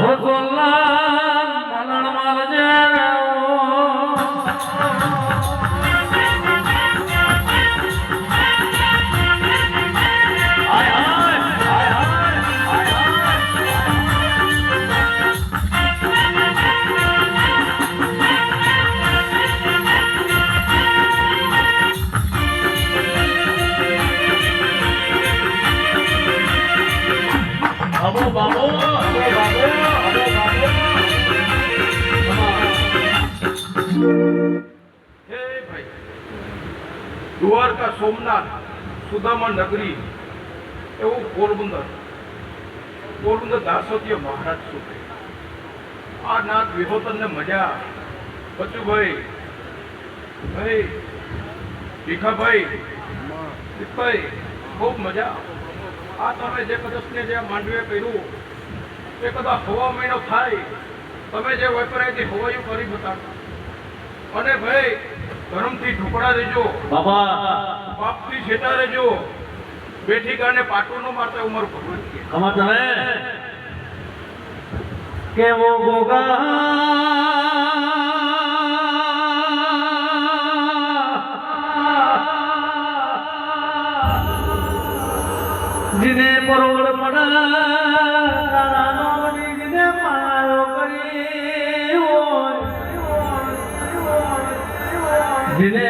હો સોલા હે દ્વારકા સોમનાથ, સુદામા નગરી, એવું પોરબંદર. પોરબંદર દાસોતીય મહારાજ સુધે આ નાથ વિહોતનને મજા. બચુભાઈ, ભાઈ, ભીખાભાઈ, દીપભાઈ ખૂબ મજા. આ તમે જે કદસને જે માંડવીએ કર્યું, એ કદાચ હવા મહિનો થાય. તમે જે વપરાયથી હવાયું કરી બતાડો અને ભાઈ ધર્મથી ઢોકળા દેજો. બાબા પાપથી છેટા રહેજો. બેઠી ગાને પાટો નો મારતા ઉમર ભગવાન ખમા તમે કેવો ગોગા જીને પરોળ પડા. જીને માયો જીને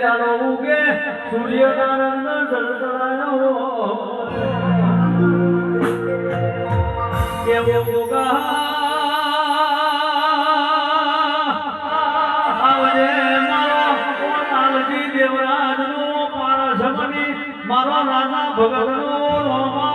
જાણો ઉગે સૂર્ય નારાયણ જળજળાયો કેવો ગોગા મારો રાજા ભગતનો